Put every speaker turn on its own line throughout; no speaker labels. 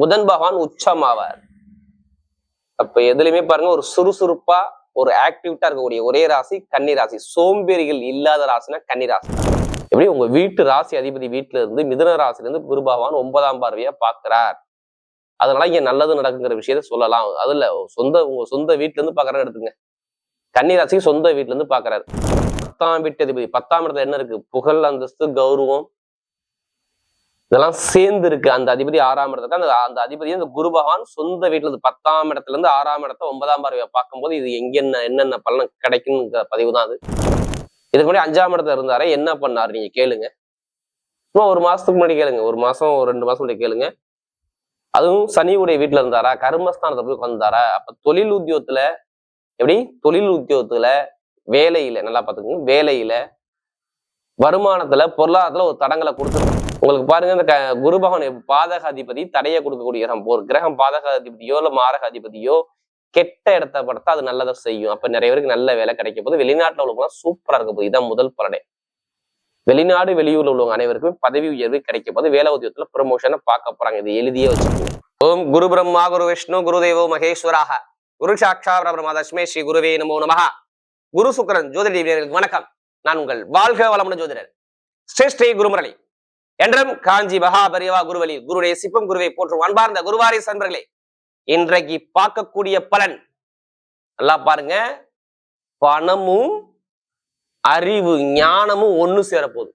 புதன் பகவான் உச்சமாவார். அப்ப எதுலையுமே பாருங்க ஒரு சுறுசுறுப்பா ஒரு ஆக்டிவிட்டா இருக்கக்கூடிய ஒரே ராசி கன்னி ராசி. சோம்பேறிகள் இல்லாத ராசினா கன்னி ராசி. எப்படி? உங்க வீட்டு ராசி அதிபதி வீட்டுல இருந்து மிதன ராசில இருந்து குரு பகவான் ஒன்பதாம் பார்வையா பாக்குறார் அதனால இங்க நல்லது நடக்குங்கிற விஷயத்த சொல்லலாம். அதுல சொந்த உங்க சொந்த வீட்டுல இருந்து பாக்குறாரு எடுத்துங்க. கன்னி ராசிக்கு சொந்த வீட்டுல இருந்து பாக்குறாரு பத்தாம் வீட்டு அதிபதி. பத்தாம் இடத்துல என்ன இருக்கு? புகழ் அந்தஸ்து கௌரவம் இதெல்லாம் சேர்ந்து இருக்கு அந்த அதிபதி ஆறாம் இடத்துல அந்த அந்த அதிபதி அந்த குரு பகவான் சொந்த வீட்டுல இருந்து பத்தாம் இடத்துல இருந்து ஆறாம் இடத்த ஒன்பதாம் பார்வையை பார்க்கும்போது இது எங்கென்ன என்னென்ன பலன் கிடைக்குங்கிற பதிவு தான் அது. இதுக்கு முன்னாடி அஞ்சாம் இடத்துல இருந்தாரே என்ன பண்ணாரு நீங்க கேளுங்க. சும்மா ஒரு மாசத்துக்கு முன்னாடி கேளுங்க. ஒரு மாசம் ஒரு ரெண்டு மாசம் முன்னாடி கேளுங்க. அதுவும் சனியுடைய வீட்டுல இருந்தாரா? கர்மஸ்தானத்தை போய் உட்காந்தாரா அப்ப தொழில் உத்தியோகத்துல எப்படி? தொழில் உத்தியோகத்துல வேலையில நல்லா பாத்துக்கோங்க வேலையில வருமானத்துல பொருளாதாரத்துல ஒரு தடங்களை கொடுத்துருக்கோம் உங்களுக்கு பாருங்க இந்த குரு பகவான் பாதக அதிபதி தடையை கொடுக்கக்கூடிய கிரகம் ஒரு கிரகம் பாதக அதிபதியோ இல்ல மாரக அதிபதியோ கெட்ட இடத்த படுத்தா அது நல்லதை செய்யும். அப்ப நிறைய பேருக்கு நல்ல வேலை கிடைக்க போது வெளிநாட்டுல உள்ளவங்க சூப்பரா இருக்க போகுது. இதான் முதல் பலனே. வெளிநாடு வெளியூர்ல உள்ளவங்க அனைவருக்கும் பதவி உயர்வு கிடைக்க போது வேலை உத்தியோகத்துல ப்ரமோஷனை பார்க்க போறாங்க. இது எழுதியே வச்சுக்கோங்க ஓம் குரு பிரம்மா குரு விஷ்ணு குரு தேவோ மகேஸ்வராக. குரு சாட்சா பிரம்மா தஷ்மே ஸ்ரீ குருவே நமோ நமகா குரு சுக்கரன் ஜோதிடர்களுக்கு வணக்கம். நான் உங்கள் வாழ்க வளமுடன் ஜோதிடர். ஸ்ரீ ஸ்ரீ குருமுரளி. என்றும் காஞ்சி மகாபரிவா குருவலி குருடைய சிப்பம் குருவை போற்றும் அன்பார்ந்த குருவாரி சன்பர்களே இன்றைக்கு பார்க்கக்கூடிய பலன். நல்லா பாருங்க. பணமும் அறிவு ஞானமும் ஒண்ணு சேரப்போகுது.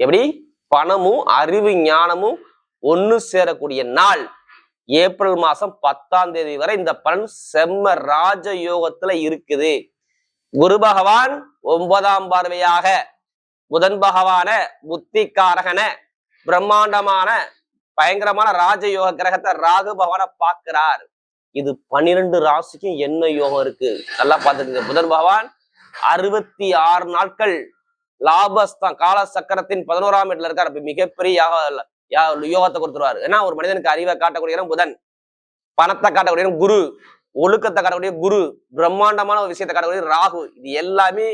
எப்படி? பணமும் அறிவு ஞானமும் ஒண்ணு சேரக்கூடிய நாள். ஏப்ரல் மாசம் பத்தாம் தேதி வரை இந்த பலன் செம்ம ராஜ யோகத்துல இருக்குது. குரு பகவான் ஒன்பதாம் பார்வையாக புதன் பகவான புத்திகாரகன பிரம்மாண்டமான பயங்கரமான ராஜயோக கிரகத்தை ராகு பகவானை பார்க்கிறார். இது பன்னிரெண்டு ராசிக்கும் என்ன யோகம் இருக்கு? நல்லா பார்த்துக்கங்க. புதன் பகவான் அறுபத்தி ஆறு நாட்கள் லாபஸ்தான். கால சக்கரத்தின் பதினோராம் இடத்துல இருக்கார். அப்ப மிகப்பெரிய யோகத்தை கொடுத்துருவாரு. ஏன்னா ஒரு மனிதனுக்கு அறிவை காட்டக்கூடிய இடம் புதன். பணத்தை காட்டக்கூடிய குரு. ஒழுக்கத்தை காட்டக்கூடிய குரு. பிரம்மாண்டமான ஒரு விஷயத்தை காட்டக்கூடிய ராகு. இது எல்லாமே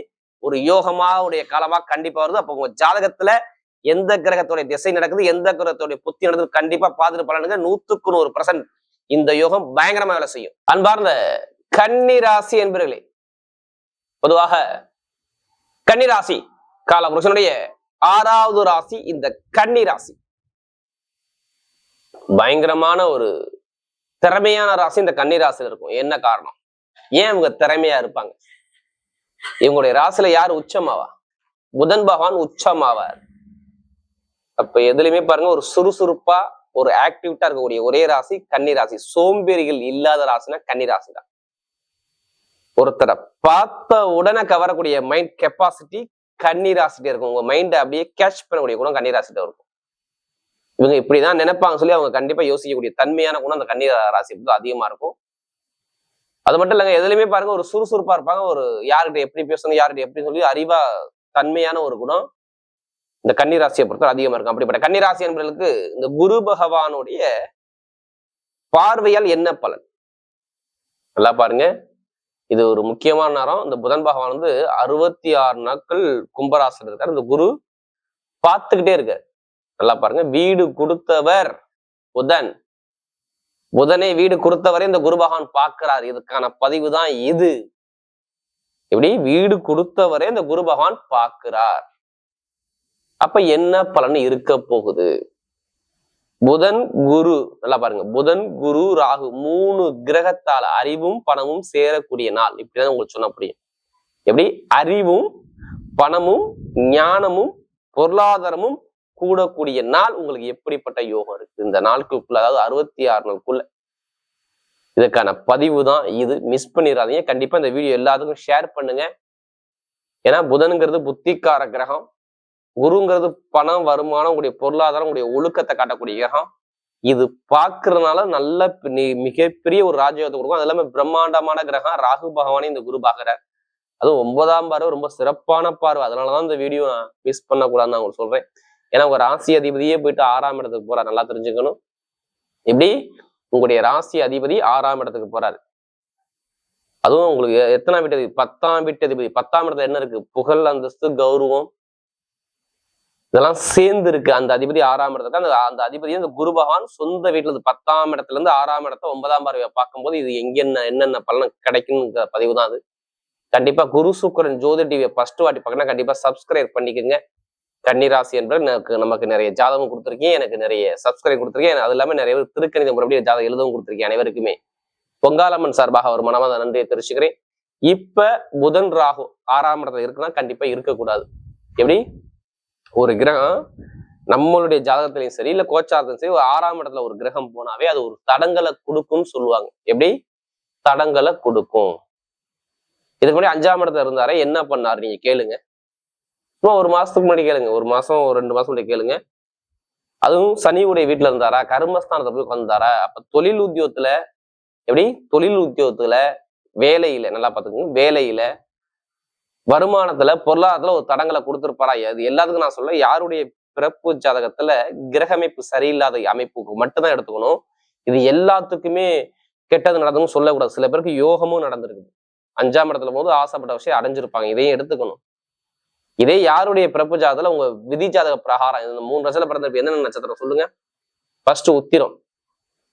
ஒரு யோகமா உடைய காலமா கண்டிப்பா வருது. அப்போ உங்க ஜாதகத்துல எந்த கிரகத்துடைய திசை நடக்குது எந்த கிரகத்துடைய புத்தி நடக்குது கண்டிப்பா பார்த்துட்டு பலனுங்க நூத்துக்கு நூறு பர்சன்ட் இந்த யோகம் பயங்கரமா வேலை செய்யும். அன்பார்ந்த கன்னி ராசி என்பர்களே பொதுவாக கன்னி ராசி கால புருஷனுடைய ஆறாவது ராசி இந்த கன்னி ராசி. பயங்கரமான ஒரு திறமையான ராசி இந்த கன்னி இருக்கும். என்ன காரணம்? ஏன் இவங்க திறமையா இருப்பாங்க? இவங்களுடைய ராசியில யார் உச்சமாவா? புதன் பகவான் உச்சமாவார். அப்ப எதுலையுமே பாருங்க ஒரு சுறுசுறுப்பா ஒரு ஆக்டிவிட்டா இருக்கக்கூடிய ஒரே ராசி கன்னி ராசி. சோம்பேறிகள் இல்லாத ராசினா கன்னி ராசி தான் ஒருத்தரை பார்த்த உடனே கவரக்கூடிய மைண்ட் கெப்பாசிட்டி கன்னி ராசிட்டே இருக்கும். உங்க மைண்டை அப்படியே கேட்ச் பண்ணக்கூடிய குணம் கன்னி ராசிட்ட இருக்கும். இவங்க இப்படிதான் நினைப்பாங்க சொல்லி அவங்க கண்டிப்பா யோசிக்கக்கூடிய தன்மையான குணம் அந்த கன்னி ராசி அதிகமா இருக்கும். அது மட்டும் இல்லைங்க எதுலையுமே பாருங்க ஒரு சுறுசுறுப்பா இருப்பாங்க. ஒரு யார்கிட்ட எப்படி பேசணும் யார்கிட்ட எப்படி சொல்லி அறிவா தன்மையான ஒரு குணம். இந்த கன்னிராசியை பொறுத்தவரை அதிகமாக இருக்கும். அப்படிப்பட்ட கன்னிராசி என்பவர்களுக்கு இந்த குரு பகவானுடைய பார்வையால் என்ன பலன்? நல்லா பாருங்க. இது ஒரு முக்கியமான நேரம். இந்த புதன் பகவான் வந்து அறுபத்தி ஆறு நாட்கள் கும்பராசில் இருக்காரு. இந்த குரு பார்த்துக்கிட்டே இருக்காரு. நல்லா பாருங்க. வீடு கொடுத்தவர் புதன். புதனை வீடு கொடுத்தவரை இந்த குரு பகவான் பார்க்கிறார். இதுக்கான பதிவு தான் இது. எப்படி? வீடு கொடுத்தவரை இந்த குரு பகவான் பார்க்கிறார். அப்ப என்ன பலன் இருக்க போகுது? புதன் குரு நல்லா பாருங்க. புதன் குரு ராகு மூணு கிரகத்தால அறிவும் பணமும் சேரக்கூடிய நாள். இப்படிதான் உங்களுக்கு சொன்ன புரியும். எப்படி? அறிவும் பணமும் ஞானமும் பொருளாதாரமும் கூடக்கூடிய நாள் உங்களுக்கு எப்படிப்பட்ட யோகம் இருக்கு? இந்த நாளுக்குள்ள அதாவது அறுபத்தி ஆறு நாளுக்குள்ள. இதுக்கான பதிவு தான் இது. மிஸ் பண்ணிடாதீங்க கண்டிப்பா இந்த வீடியோ எல்லாத்துக்கும் ஷேர் பண்ணுங்க. ஏன்னா புதனுங்கிறது புத்திக்கார கிரகம். குருங்கிறது பணம் வருமானம் உங்களுடைய பொருளாதாரம் உங்களுடைய ஒழுக்கத்தை காட்டக்கூடிய கிரகம் இது பார்க்கறதுனால நல்ல மிகப்பெரிய ஒரு ராஜயோகத்தை கொடுக்கும். அது எல்லாமே பிரம்மாண்டமான கிரகம் ராகு பகவானே இந்த குரு பாக்குறார் அதுவும் ஒன்பதாம் பார்வை ரொம்ப சிறப்பான பார்வை. அதனாலதான் இந்த வீடியோ மிஸ் பண்ணக்கூடாதுன்னு நான் உங்களுக்கு சொல்றேன். ஏன்னா உங்க ராசி அதிபதியே போயிட்டு ஆறாம் இடத்துக்கு போறார். நல்லா தெரிஞ்சுக்கணும். இப்படி உங்களுடைய ராசி அதிபதி ஆறாம் இடத்துக்கு போறாரு. அதுவும் உங்களுக்கு எத்தனாம் வீட்டு அதிபதி? பத்தாம் வீட்டு அதிபதி. பத்தாம் இடத்துல என்ன இருக்கு? புகழ் அந்தஸ்து கௌரவம் இதெல்லாம் சேர்ந்து இருக்கு அந்த அதிபதி ஆறாம் இடத்துக்கு அந்த அந்த அதிபதி அந்த குரு பகவான் சொந்த வீட்டுல இருந்து பத்தாம் இடத்துல இருந்து ஆறாம் இடத்த ஒன்பதாம் பார்வையை பார்க்கும்போது இது எங்கென்ன என்னென்ன பலன் கிடைக்குங்கிற பதிவு தான் அது. கண்டிப்பா குரு சுக்கரன் ஜோதி டிவியை ஃபர்ஸ்ட் வாட்டி பார்க்கணும் கண்டிப்பா சப்ஸ்கிரைப் பண்ணிக்கோங்க. கன்னிராசி என்ற எனக்கு நமக்கு நிறைய ஜாதகம் கொடுத்துருக்கீங்க. எனக்கு நிறைய சப்ஸ்கிரைப் கொடுத்துருக்கேன் அது இல்லாம நிறைய பேர் திருக்கணித முறைப்படி ஜாதகம் எழுதவும் கொடுத்துருக்கேன் அனைவருக்குமே. பொங்காலம்மன் சார்பாக ஒரு மனமாத நன்றியை தெரிவிச்சுக்கிறேன். இப்ப புதன் ராகு ஆறாம் இடத்துல இருக்குன்னா கண்டிப்பா இருக்கக்கூடாது. எப்படி? ஒரு கிரகம் நம்மளுடைய ஜாதகத்திலையும் சரி இல்ல கோச்சாரத்திலும் சரி ஒரு ஆறாம் இடத்துல ஒரு கிரகம் போனாவே அது ஒரு தடங்களை கொடுக்கும்னு சொல்லுவாங்க. எப்படி? தடங்களை கொடுக்கும். இதுக்கு முன்னாடி அஞ்சாம் இடத்துல இருந்தாரே என்ன பண்ணாரு நீங்க கேளுங்க. சும்மா ஒரு மாசத்துக்கு முன்னாடி கேளுங்க. ஒரு மாசம் ஒரு ரெண்டு மாசம் முன்னாடி கேளுங்க. அதுவும் சனியுடைய வீட்டுல இருந்தாரா? கர்மஸ்தானத்தை போய் உட்காந்தாரா அப்ப தொழில் உத்தியோகத்துல எப்படி? தொழில் உத்தியோகத்துல வேலையில நல்லா பாத்துக்கோங்க வேலையில வருமானத்துல பொருளாதாரத்துல ஒரு தடங்களை கொடுத்துருப்பாரா? அது எல்லாத்துக்கும் நான் சொல்ல யாருடைய பிறப்பு ஜாதகத்துல கிரக அமைப்பு சரியில்லாத அமைப்புக்கு மட்டும்தான் எடுத்துக்கணும். இது எல்லாத்துக்குமே கெட்டது நடந்ததுன்னு சொல்லக்கூடாது. சில பேருக்கு யோகமும் நடந்திருக்குது. அஞ்சாம் இடத்துல போது ஆசைப்பட்ட விஷயம் அடைஞ்சிருப்பாங்க. இதையும் எடுத்துக்கணும். இதே யாருடைய பிறப்பு ஜாதகத்துல உங்க விதி ஜாதக பிரகாரம் இந்த மூணு வருஷத்துல பிறந்த என்னென்ன நட்சத்திரம் சொல்லுங்க? ஃபர்ஸ்ட் உத்திரம்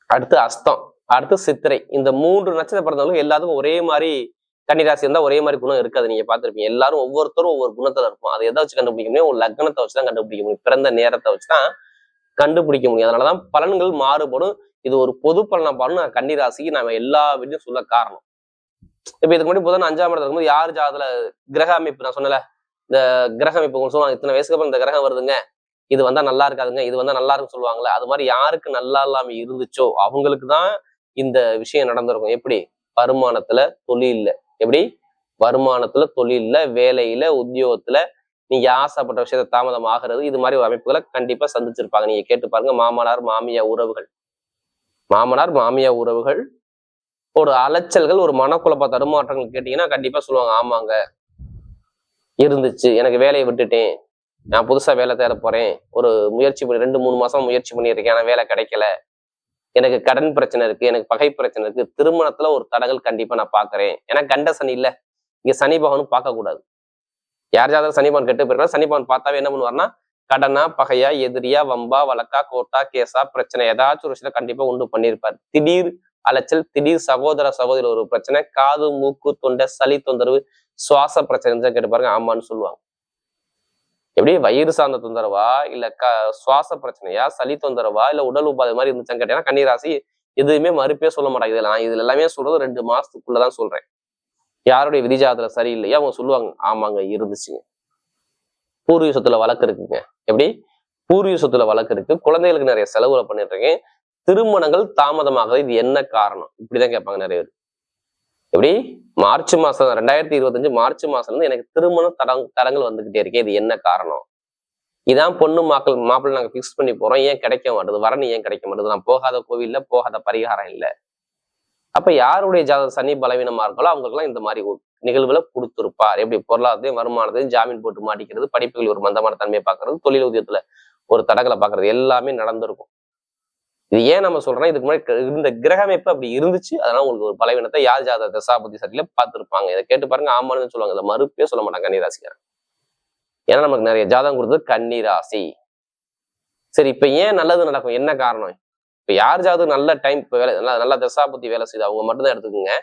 அடுத்து அஸ்தம் அடுத்து சித்திரை. இந்த மூன்று நட்சத்திரம் பிறந்தவங்களுக்கு எல்லாத்துக்கும் ஒரே மாதிரி கன்னிராசி இருந்தா ஒரே மாதிரி குணம் இருக்காது. நீங்க பார்த்துருப்பீங்க. எல்லாரும் ஒவ்வொருத்தரும் ஒவ்வொரு குணத்துல இருப்போம். அதை எதை வச்சு கண்டுபிடிக்க முடியும்? ஒரு லக்னத்தை வச்சு தான் கண்டுபிடிக்க முடியும். பிறந்த நேரத்தை வச்சு தான் கண்டுபிடிக்க முடியும். அதனாலதான் பலன்கள் மாறுபடும். இது ஒரு பொது பலனா பாருன்னு நான் கன்னிராசிக்கு நாம எல்லா வீட்லையும் சொல்ல காரணம். இப்ப இதுக்கு முன்னாடி புதன் அஞ்சாம் இடத்துல இருக்கும்போது யார் ஜாதத்துல கிரக அமைப்பு? நான் சொன்னல இந்த கிரக அமைப்பு சொல்லுவாங்க. இத்தனை வயசுக்கு அப்புறம் இந்த கிரகம் வருதுங்க. இது வந்தா நல்லா இருக்காதுங்க. இது வந்தா நல்லா இருக்குன்னு சொல்லுவாங்கல்ல. அது மாதிரி யாருக்கு நல்லா இல்லாம இருந்துச்சோ அவங்களுக்கு தான் இந்த விஷயம் நடந்திருக்கும். எப்படி? வருமானத்துல தொழில்ல. எப்படி? வருமானத்துல தொழில்ல வேலையில உத்தியோகத்துல நீங்க ஆசைப்பட்ட விஷயத்த தாமதம் ஆகிறது இது மாதிரி ஒரு அமைப்புகளை கண்டிப்பா சந்திச்சிருப்பாங்க. நீங்க கேட்டு பாருங்க மாமனார் மாமியா உறவுகள். மாமனார் மாமியா உறவுகள் ஒரு அலைச்சல்கள் ஒரு மனக்குழப்ப தடுமாற்றங்கள் கேட்டீங்கன்னா கண்டிப்பா சொல்லுவாங்க ஆமாங்க இருந்துச்சு. எனக்கு வேலையை விட்டுட்டேன். நான் புதுசா வேலை தேட போறேன். ஒரு முயற்சி பண்ணி ரெண்டு மூணு மாசம் முயற்சி பண்ணியிருக்கேன். ஆனா வேலை கிடைக்கல. எனக்கு கடன் பிரச்சனை இருக்கு எனக்கு பகை பிரச்சனை இருக்கு திருமணத்துல ஒரு தடங்கள் கண்டிப்பா நான் பாக்குறேன். ஏன்னா கண்ட சனி இல்ல. இங்க சனி பகவானும் பார்க்க கூடாது யார் ஜாதகம் சனி பகவான் கெட்டு போயிருக்கா சனி பகவான் பார்த்தாவே என்ன பண்ணுவார்னா கடனா பகையா எதிரியா வம்பா வழக்கா கோட்டா கேஸா பிரச்சனை ஏதாச்சும் ஒரு விஷயத்த கண்டிப்பா உண்டு பண்ணியிருப்பார் திடீர் அலைச்சல் திடீர் சகோதர சகோதரி ஒரு பிரச்சனை காது மூக்கு தொண்டை சளி தொந்தரவு சுவாச பிரச்சனை கேட்டு பாருங்க ஆமான்னு சொல்லுவாங்க. எப்படி வயிறு சார்ந்த தொந்தரவா? இல்ல க சுவாச பிரச்சனையா? சளி தொந்தரவா? இல்ல உடல் உபாதை மாதிரி இருந்துச்சான்னு கேட்டீங்கன்னா கன்னிராசி எதுவுமே மறுப்பே சொல்ல மாட்டாங்க. இதுல நான் இதுல எல்லாமே சொல்றது ரெண்டு மாசத்துக்குள்ளதான் சொல்றேன். யாருடைய விதிஜாதத்துல சரியில்லையா அவங்க சொல்லுவாங்க ஆமாங்க இருந்துச்சுங்க. பூர்வீக சொத்துல வழக்கு இருக்குங்க. எப்படி? பூர்வீக சொத்துல வழக்கு இருக்கு. குழந்தைகளுக்கு நிறைய செலவுகளை பண்ணிட்டு இருக்கேன். திருமணங்கள் தாமதமாகிறது இது என்ன காரணம்? இப்படிதான் கேட்பாங்க நிறைய பேர். எப்படி? மார்ச் மாசம் ரெண்டாயிரத்தி இருபத்தஞ்சு மார்ச் மாசம் இருந்து எனக்கு திருமணம் தடங் தடங்கள் வந்துகிட்டே இருக்கே. இது என்ன காரணம்? இதான் பொண்ணு மாக்கள் மாப்பிள்ளை நாங்க ஃபிக்ஸ் பண்ணி போறோம். ஏன் கிடைக்க மாட்டேது? வரணும் ஏன் கிடைக்க மாட்டேது? நான் போகாத கோவில்ல போகாத பரிகாரம் இல்லை. அப்ப யாருடைய ஜாதக சனி பலவீனமா இருக்கோ அவங்களுக்குலாம் இந்த மாதிரி ஒரு நிகழ்வுல கொடுத்துருப்பார். எப்படி? பொருளாதாரத்தையும் வருமானத்தையும் ஜாமீன் போட்டு மாட்டிக்கிறது படிப்புகள் ஒரு மந்தமான தன்மையை பார்க்கறது தொழில் உதயத்துல ஒரு தடங்களை பார்க்கறது எல்லாமே நடந்திருக்கும். இது ஏன் நம்ம சொல்றோம்னா இதுக்கு முன்னாடி இருந்த கிரகமைப்பு அப்படி இருந்துச்சு. அதனால உங்களுக்கு ஒரு பலவீனத்தை யார் ஜாத தசாபதி சரியில பார்த்துருப்பாங்க. இதை கேட்டு பாருங்க ஆமான்னு சொல்லுவாங்க. இதை மறுப்பே சொல்ல மாட்டாங்க கன்னிராசிக்காரன் ஏன்னா நமக்கு நிறைய ஜாதகம் கொடுத்தது கன்னிராசி சரி இப்ப ஏன் நல்லது நடக்கும்? என்ன காரணம்? இப்ப யார் ஜாதகம் நல்ல டைம் இப்ப வேலை நல்லா நல்லா தசாபதி வேலை செய்யுது? அவங்க மட்டும் தான் எடுத்துக்கோங்க.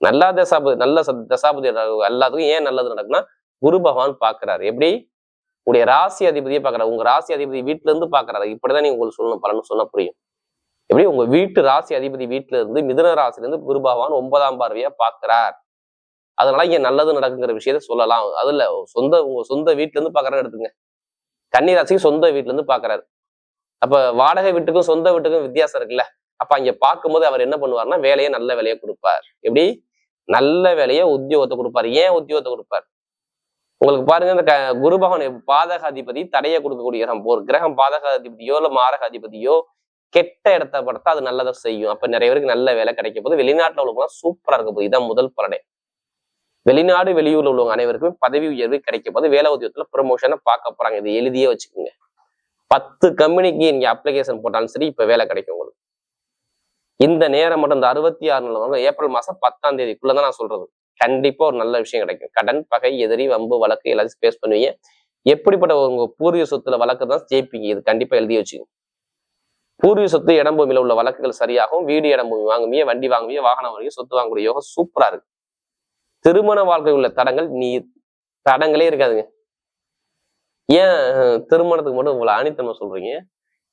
நல்லா தசாபதி நல்ல தசாபதி எல்லாத்துக்கும் ஏன் நல்லது நடக்கும்னா குரு பகவான் பாக்குறாரு எப்படி? உங்களுடைய ராசி அதிபதியை பாக்குறாரு உங்க ராசி அதிபதி வீட்டுல இருந்து பாக்குறாரு இப்படிதான் நீங்க உங்களுக்கு சொல்லணும் பலன்னு சொன்னா புரியும். எப்படி உங்க வீட்டு ராசி அதிபதி வீட்டுல இருந்து மிதுன ராசில இருந்து குரு பகவான் ஒன்பதாம் பார்வையா பாக்குறார் அதனால இங்க நல்லது நடக்குங்கிற விஷயத்த சொல்லலாம். அதுல சொந்த உங்க சொந்த வீட்டுல இருந்து பாக்குறாரு எடுத்துங்க. கன்னி ராசிக்கு சொந்த வீட்டுல இருந்து பாக்குறாரு அப்ப வாடகை வீட்டுக்கும் சொந்த வீட்டுக்கும் வித்தியாசம் இருக்குல்ல. அப்ப அங்க பார்க்கும்போது அவர் என்ன பண்ணுவாருன்னா வேலையை நல்ல வேலையை கொடுப்பார். எப்படி? நல்ல வேலையை உத்தியோகத்தை கொடுப்பார். ஏன் உத்தியோகத்தை கொடுப்பார்? உங்களுக்கு பாருங்க இந்த குரு பகவான் பாதகாதிபதி தடையை கொடுக்கக்கூடிய கிரகம் ஒரு கிரகம் பாதகாதிபதியோ இல்ல மாரகாதிபதியோ கெட்ட இடத்த படுத்தா அது நல்லதை செய்யும். அப்ப நிறைய பேருக்கு நல்ல வேலை கிடைக்க போது வெளிநாட்டுல உள்ளவங்க சூப்பரா இருக்க போகுது. இதான் முதல் பலனே வெளிநாடு வெளியூர்ல உள்ளவங்க அனைவருக்குமே பதவி உயர்வு கிடைக்க போது வேலை உத்தியோகத்துல ப்ரமோஷனை பார்க்க போறாங்க. இது எழுதியே வச்சுக்கோங்க. பத்து கம்பெனிக்கு நீங்க அப்ளிகேஷன் போட்டாலும் சரி இப்ப வேலை கிடைக்கும் உங்களுக்கு. இந்த நேரம் மட்டும் இந்த அறுபத்தி ஆறு ஏப்ரல் மாசம் பத்தாம் தேதிக்குள்ளதான் நான் சொல்றது. கண்டிப்பா ஒரு நல்ல விஷயம் கிடைக்கும். கடன் பகை எதிரி வம்பு வழக்கு எல்லாத்தையும் ஃபேஸ் பண்ணுவீங்க. எப்படிப்பட்ட உங்க பூர்வீக சொத்துல வழக்கு தான் ஜெயிப்பீங்க. இது கண்டிப்பா எழுதி வச்சுக்கோங்க. பூர்வீக சொத்து இடம் பூமியில உள்ள வழக்குகள் சரியாகும் வீடு இடம்பூமி பூமி வண்டி வாங்குவீங்க வாகனம் வாங்கி சொத்து வாங்கக்கூடிய யோகம் சூப்பரா இருக்கு. திருமண வாழ்க்கை உள்ள தடங்கள் நீ தடங்களே இருக்காதுங்க. ஏன் திருமணத்துக்கு மட்டும் உங்களை அனித்தமா சொல்றீங்க?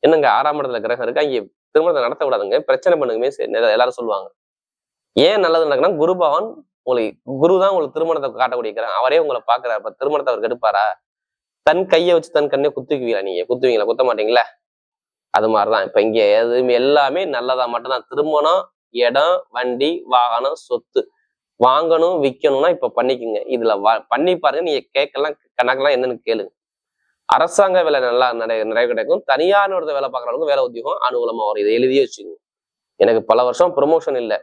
என்னங்க ஆறாம் இடத்துல கிரகம் இருக்கு? அங்கே திருமணத்தை நடத்த விடாதுங்க பிரச்சனை பண்ணுங்கமே சரி, எல்லாரும் சொல்லுவாங்க. ஏன் நல்லது நடக்குன்னா குரு பகவான் உங்களை குரு தான் உங்களுக்கு திருமணத்தை காட்டக்கூடிய கிரகம். அவரே உங்களை பாக்குறாரு அப்ப திருமணத்தை அவர் கெடுப்பாரா? தன் கையை வச்சு தன் கண்ணை குத்துக்குவீங்களா நீங்க? குத்துவீங்களா? குத்த மாட்டீங்களா அது மாதிரிதான். இப்ப இங்க எதுவுமே எல்லாமே நல்லதா மட்டும்தான். திருமணம் இடம் வண்டி வாகனம் சொத்து. வாங்கணும் விற்கணும்னா இப்ப பண்ணிக்கோங்க. இதுல வ- பண்ணி பாருங்க. நீங்க கேட்கலாம் கணக்கெல்லாம் என்னன்னு கேளுங்க. அரசாங்க வேலை நல்லா நிறைய நிறைய கிடைக்கும். தனியார் நிறுவனத்தை வேலை பார்க்குறவங்களுக்கு வேலை உத்தியோகம் அனுகூலமா வரும். இதை எழுதியே வச்சுக்கோங்க. எனக்கு பல வருஷம் ப்ரொமோஷன் இல்லை.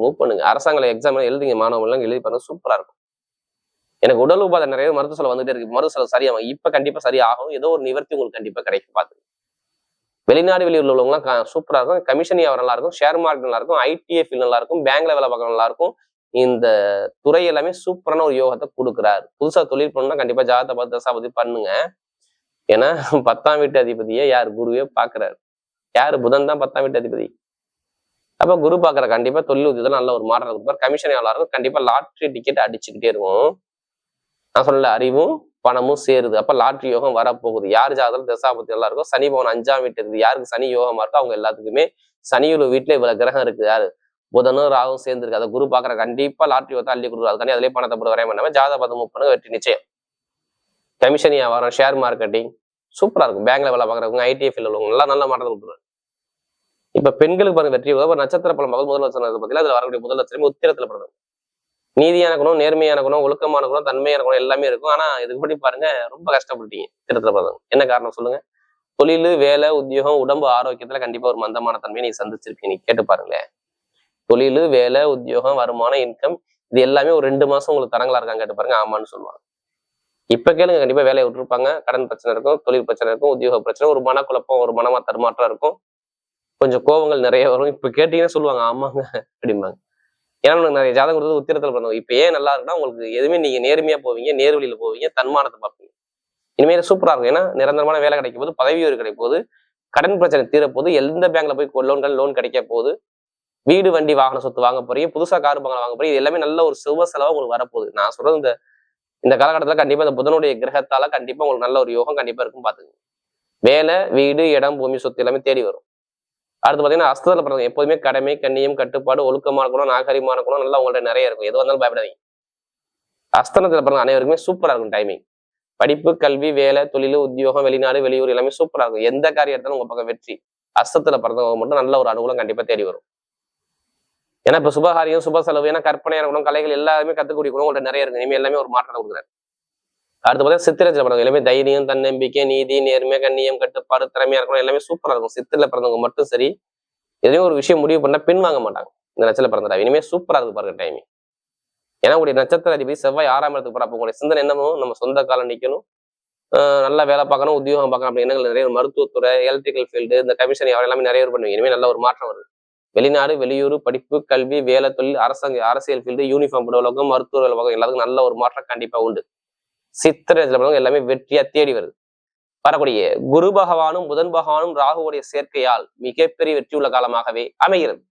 மூவ் பண்ணுங்க. அரசாங்க எக்ஸாம் எழுதிங்க. மாணவர்கள்லாம் எழுதி பாருங்க. சூப்பரா இருக்கும். எனக்கு உடல் உபாதை நிறைய மருத்துவ செலவு வந்துட்டே இருக்கு. மருத்துவ செலவு சரியாகும். இப்ப கண்டிப்பா சரியாகும். ஏதோ ஒரு நிவர்த்தி உங்களுக்கு கண்டிப்பா கிடைக்கும். பார்த்து வெளிநாடு வெளியூர்ல உள்ளவங்கலாம் சூப்பரா இருக்கும். கமிஷன் வியாபாரம் நல்லா இருக்கும் ஷேர் மார்க்கெட் நல்லா இருக்கும் ஐடிஎஃப் நல்லா இருக்கும் பேங்க்ல வேலை பார்க்க நல்லா இருக்கும் இந்த துறை எல்லாமே சூப்பரான ஒரு யோகத்தை கொடுக்குறாரு. புதுசா தொழில் பண்ணணும்னா கண்டிப்பா ஜாதகத்தை பார்த்து தசாபதி பண்ணுங்க. ஏன்னா பத்தாம் வீட்டு அதிபதியே யார்? குருவே பாக்குறாரு யாரு? புதன் தான் பத்தாம் வீட்டு அதிபதி. அப்ப குரு பாக்குற கண்டிப்பா தொழில் உதவி நல்ல ஒரு மாற்றம் கொடுப்பார். கமிஷன் நல்லா இருக்கும் கண்டிப்பா லாட்ரி டிக்கெட் அடிச்சுக்கிட்டே இருக்கும். நான் சொல்லல அறிவும் பணமும் சேருது. அப்ப லாட்ரி யோகம் வரப்போகுது. யார் ஜாதகம் தசாபத்தி நல்லா இருக்கோ சனி பவன் அஞ்சாம் வீட்டு இருக்குது யாருக்கு சனி யோகமா இருக்கோ அவங்க எல்லாத்துக்குமே சனியுள்ள வீட்டுல இவ்வளவு கிரகம் இருக்கு. யாரு? புதனும் ராகும் சேர்ந்துருக்கு. அதை குரு பாக்குற கண்டிப்பா லாட்ரி யோகத்தை அள்ளி கொடுக்குறது அதுக்காண்டி அதுலயே பணத்தை போட வரையம் பண்ணாம ஜாதக பதம் முப்பது வெற்றி நிச்சயம். கமிஷன் வியாபாரம் ஷேர் மார்க்கெட்டிங் சூப்பரா இருக்கும். பேங்க்ல வேலை பாக்குறவங்க ஐடிஎஃப் உள்ளவங்க நல்லா நல்ல மாற்றத்தை கொடுத்துருவாங்க இப்ப பெண்களுக்கு பாருங்க வெற்றி நட்சத்திர பலம் பார்க்கும் முதல் லட்சம் பத்தியில அதுல வரக்கூடிய முதல் லட்சமே உத்திரத்துல பிறந்தது நீதியான குணம் நேர்மையான குணம் ஒழுக்கமான குணம் தன்மையான குணம் எல்லாமே இருக்கும். ஆனா இதுக்கு படி பாருங்க ரொம்ப கஷ்டப்பட்டீங்க திருத்தல பிரதம் என்ன காரணம் சொல்லுங்க? தொழில் வேலை உத்தியோகம் உடம்பு ஆரோக்கியத்துல கண்டிப்பா ஒரு மந்தமான தன்மையை நீ சந்திச்சிருப்பீங்க. நீ கேட்டு பாருங்களேன். தொழில் வேலை உத்தியோகம் வருமானம் இன்கம் இது எல்லாமே ஒரு ரெண்டு மாசம் உங்களுக்கு தரங்களா இருக்காங்க கேட்டு பாருங்க. ஆமான்னு சொல்லுவாங்க. இப்ப கேளுங்க கண்டிப்பா வேலையை விட்டுருப்பாங்க. கடன் பிரச்சனை இருக்கும் தொழில் பிரச்சனை இருக்கும் உத்தியோக பிரச்சனை ஒரு மனக்குழப்பம் ஒரு மனமா தருமாற்றம் இருக்கும். கொஞ்சம் கோபங்கள் நிறைய வரும். இப்ப கேட்டீங்கன்னா சொல்லுவாங்க ஆமாங்க அப்படிம்பாங்க. ஏன்னா உங்களுக்கு நிறைய ஜாதகம் கொடுத்தது உத்திரத்தில் பிறந்தவங்க. இப்போ ஏன் நல்லா இருக்குன்னா உங்களுக்கு எதுவுமே நீங்க நேர்மையா போவீங்க நேர்வழியில போவீங்க தன்மானத்தை பார்ப்பீங்க. இனிமேல் சூப்பரா இருக்கும். ஏன்னா நிரந்தரமான வேலை கிடைக்கும் போது பதவி உயர்வு கிடைக்கும் போது கடன் பிரச்சனை தீரப்போது எந்த பேங்க்ல போய் லோன்கள் லோன் கிடைக்க போகுது வீடு வண்டி வாகன சொத்து வாங்க போறீங்க புதுசா கார் பங்களா வாங்க போறீங்க இது எல்லாமே நல்ல ஒரு சுப செலவாக உங்களுக்கு வரப்போகுது. நான் சொல்றது இந்த இந்த காலகட்டத்துல கண்டிப்பா இந்த புதனுடைய கிரகத்தால கண்டிப்பா உங்களுக்கு நல்ல ஒரு யோகம் கண்டிப்பா இருக்கும் பார்த்துங்க வேலை வீடு இடம் பூமி சொத்து எல்லாமே தேடி வரும். அடுத்து பாத்தீங்கன்னா அஸ்தத்துல பிறந்தவங்க எப்போதுமே கடமை கண்ணியம் கட்டுப்பாடு ஒழுக்கமான குணம் நாகரிகமான குணம் நல்லா உங்கள்ட்ட நிறைய இருக்கும். எது வந்தாலும் பயப்படாதீங்க. அஸ்தனத்தில் பிறந்த அனைவருக்குமே சூப்பரா இருக்கும் டைமிங் படிப்பு கல்வி வேலை தொழில் உத்தியோகம் வெளிநாடு வெளியூர் எல்லாமே சூப்பரா இருக்கும். எந்த காரியம் எடுத்தாலும் உங்க பக்கம் வெற்றி. அஸ்தத்துல பிறந்தவங்க மட்டும் நல்ல ஒரு அனுகூலம் கண்டிப்பா தேடி வரும். ஏன்னா இப்போ சுபகாரியம் சுப செலவு ஏன்னா கற்பனையான இருக்கணும் கலைகள் எல்லாருமே கற்றுக்கூடிய குணம் உங்கள்கிட்ட நிறைய இருக்கு. இனிமேல் எல்லாமே ஒரு மாற்றத்தை கொடுக்குறாரு. அடுத்து பார்த்தீங்கன்னா சித்திரத்தில் பிறந்தவங்க. எல்லாமே தைரியம் தன்னம்பிக்கை நீதி நேர்மை கண்ணியம் கட்டுப்பாடு திறமையா இருக்கணும் எல்லாமே சூப்பரா இருக்கும். சித்திரத்தில் பிறந்தவங்க மட்டும் சரி எதையும் ஒரு விஷயம் முடிவு பண்ணா பின் வாங்க மாட்டாங்க. இந்த நட்சத்திரம் பிறந்தா இனிமே சூப்பரா இருக்கு பாருங்க டைமிங் ஏன்னா உங்களுடைய நட்சத்திர அதிபதி செவ்வாய் ஆறாம் இடத்துக்கு போறப்ப உங்களுடைய சிந்தனை என்னமோ நம்ம சொந்த காலம் நிக்கணும். ஆஹ் நல்லா வேலை பார்க்கணும் உத்தியோகம் பார்க்கணும் அப்படி எண்ணங்கள் நிறைய மருத்துவத்துறை எலக்ட்ரிக்கல் ஃபீல்டு இந்த கமிஷன் எல்லாமே நிறைய பேர் பண்ணுவீங்க. இனிமேல் நல்ல ஒரு மாற்றம் வருது. வெளிநாடு வெளியூர் படிப்பு கல்வி வேலை தொழில் அரசாங்க அரசியல் ஃபீல்டு யூனிஃபார்ம் உலகம் மருத்துவ உலகம் எல்லாத்துக்கும் நல்ல ஒரு மாற்றம் கண்டிப்பா உண்டு. சித்திரை எல்லாமே வெற்றியா தேடி வருது. வரக்கூடிய குரு பகவானும் புதன் பகவானும் ராகுவுடைய சேர்க்கையால் மிகப்பெரிய வெற்றியுள்ள காலமாகவே அமைகிறது.